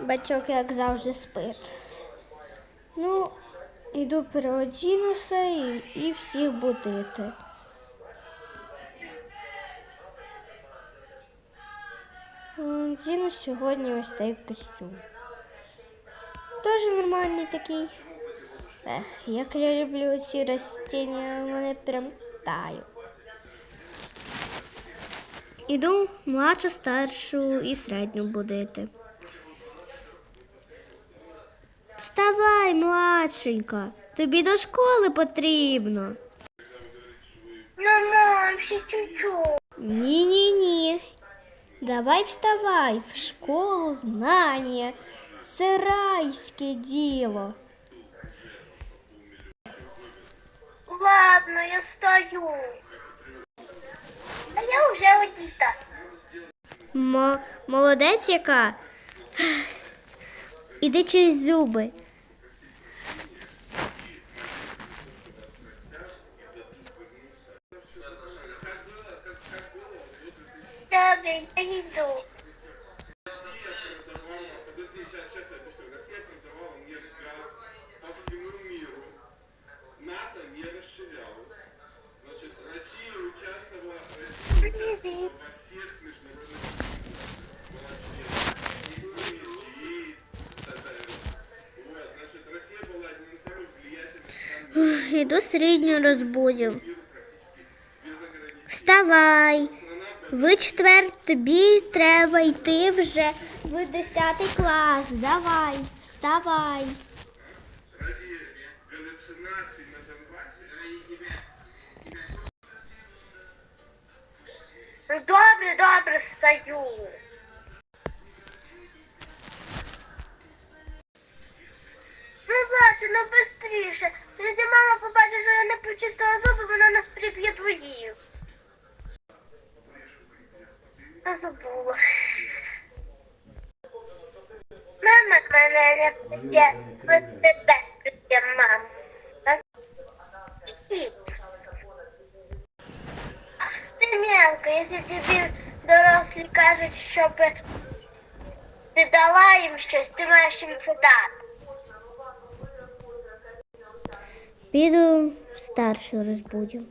Батьок, як завжди, спить. Ну, іду переодінуся і, і всіх будити. М, Вдіну сьогодні ось цей костюм. Тоже нормальний такий. Ех, як я люблю ці растіння, вони прям тають. Іду младшу, старшу і середню будити. Вставай, младшенька, тобі до школи потрібно. Ще чуть-чуть. Ні-ні-ні. Давай вставай в школу знання. Це райське діло. Ладно, я стою. А я молодець яка. Іди через зуби. Іду середню розбудю. Вставай. Страна В четвер тобі треба йти вже в 10 клас. Давай, вставай. Ну, добре, добре, стою. Кажуть, щоб ти дала їм щось, ти маєш їм це дати. Піду старшу розбудю.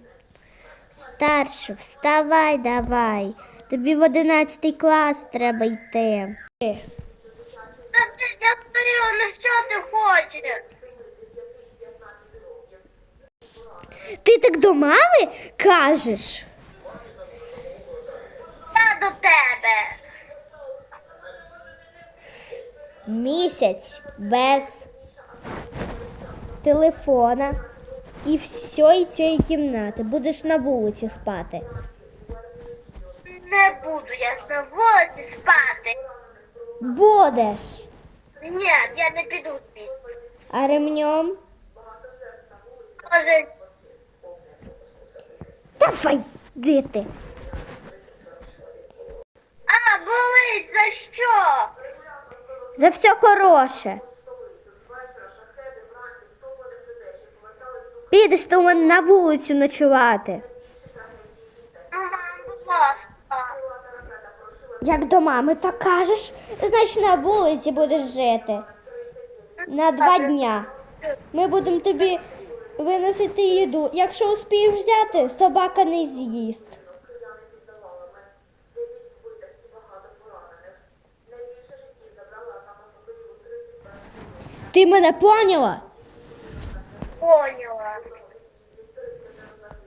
Старшу, вставай давай. Тобі в 11 клас треба йти. Та ти дякую, ну що ти хочеш? Ти так до мами кажеш? До тебе. Місяць без телефона і всієї цієї кімнати. Будеш на вулиці спати. Не буду я на вулиці спати. Будеш. Ні, я не піду звідси. А ремнем? Каже, Давай, дити. За що? За все хороше. Підеш до мене на вулицю ночувати. Мам, будь ласка. Як до мами так кажеш, значить на вулиці будеш жити. На два дня. Ми будемо тобі виносити їду. Якщо успієш взяти, собака не з'їсть. Ти мене поняла? Поняла.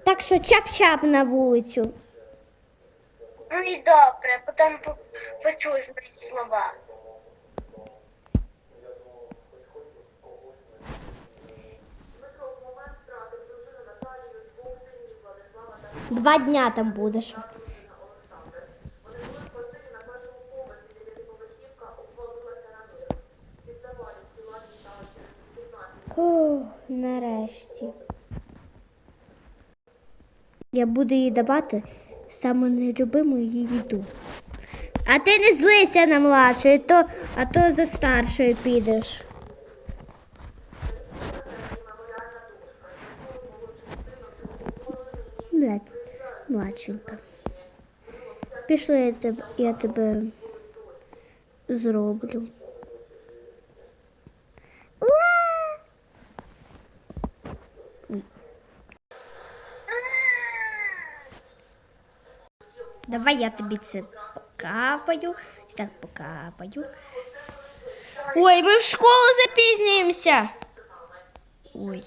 Так що чап-чап на вулицю. Ну і добре, потім по- почуєш мої слова. Два дня там будеш. Ух, нарешті. Я буду їй давати саме нелюбиму її їду. А ти не злися на младшої, то, а то за старшою підеш. Блядь. младшенька. Пішли, я тебе, я тебе зроблю. Давай я тобі це покапаю. Так покапаю. Ой, ми в школу запізнюємося. Ой.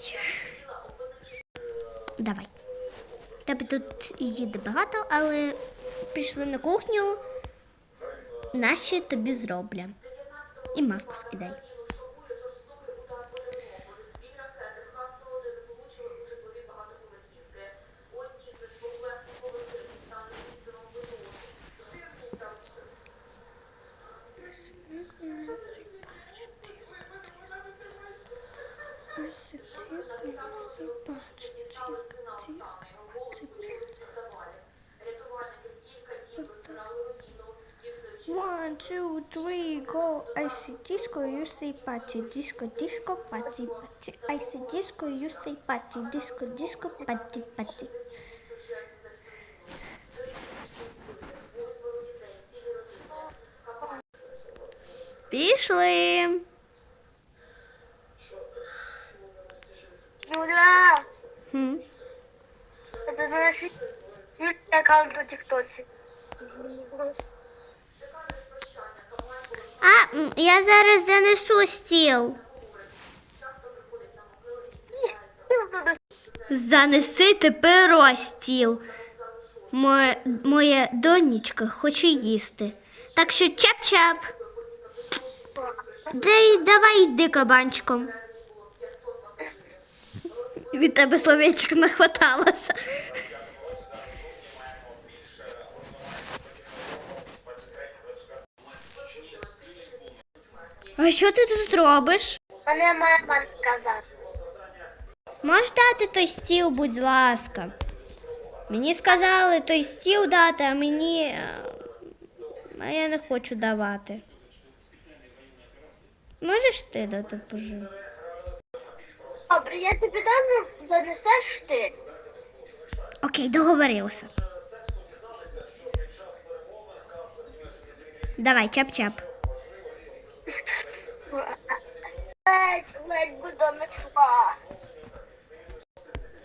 Давай. Тебе тут їде багато, але пішли на кухню. Наші тобі зроблять. І маску скидай. One, two, three, go. I see disco, you say party. Disco, disco, party, party. I see disco, you say party. Disco, disco, party, party. Пішли. Аккаунт у Тіктоці. А, я зараз занесу стіл. Занеси тепер ось стіл. Моя, моя донечка хоче їсти. Так що чап-чап. Давай йди кабанчиком. Від тебе словечок нахваталося. А що ти тут робиш? Мене мама сказала. Можеш дати той стіл, будь ласка. Мені сказали той стіл дати, а мені. А я не хочу давати. Можеш ти дати пожив? Добре, я тобі дам, занесеш ти. Окей, договорилися. Давай, чап-чап.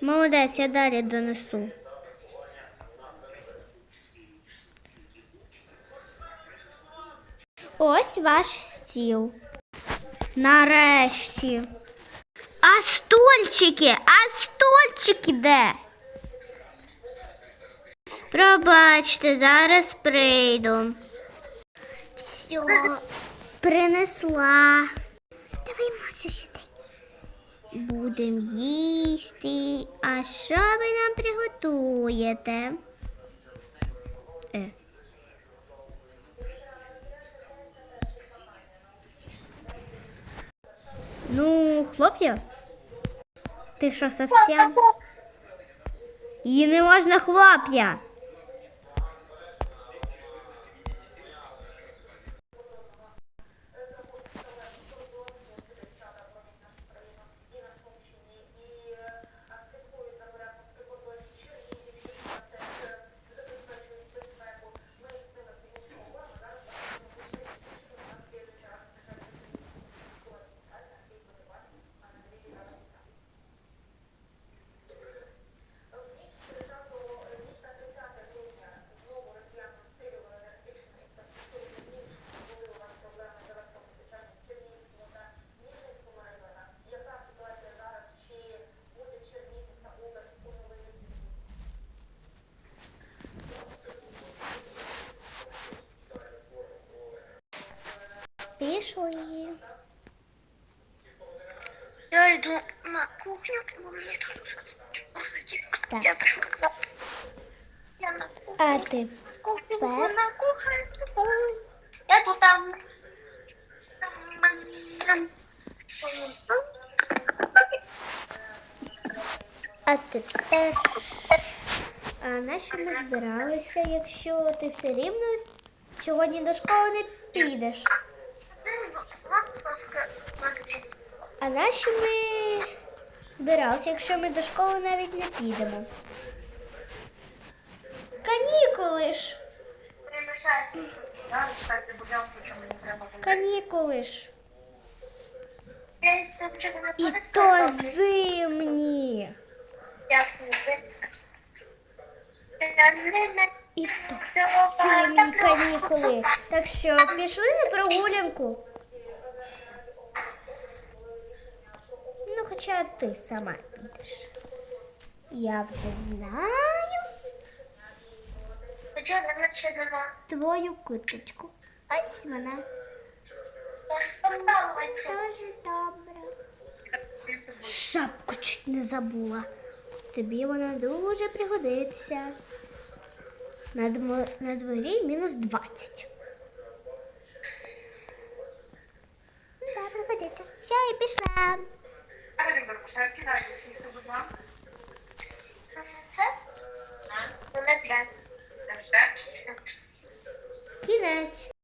Молодець, я далі донесу. Ось ваш стіл. Нарешті. А стульчики, а стульчики де? Пробачте, зараз прийду. Все, принесла. Давай, Мася, сюди. Будемо їсти. А що ви нам приготуєте? Е. Ну, хлоп'я? Ти що совсем? Її не можна хлоп'я. Пішли. Я на кухню, бо мені тут. Так. Я прийшла. Я на кухню. А ти Кухню, Пер? на кухню. Я тут там. А тепер. А на що ми збиралися, якщо ти все рівно сьогодні до школи не підеш? А наші ми збиралися, якщо ми до школи навіть не підемо. Канікули ж. Канікули ж. І то зимні. І то зимні канікули. Так що пішли на прогулянку. Хоча ти сама підеш. Я вже знаю Хоча мене ще нема. твою куточку. Ось вона. Дуже добре. Шапку чуть не забула. Тобі вона дуже пригодиться. На, дмо- на дворі мінус 20. Ну, так, пригодиться. Все, я пішла. Все, кидай, якщо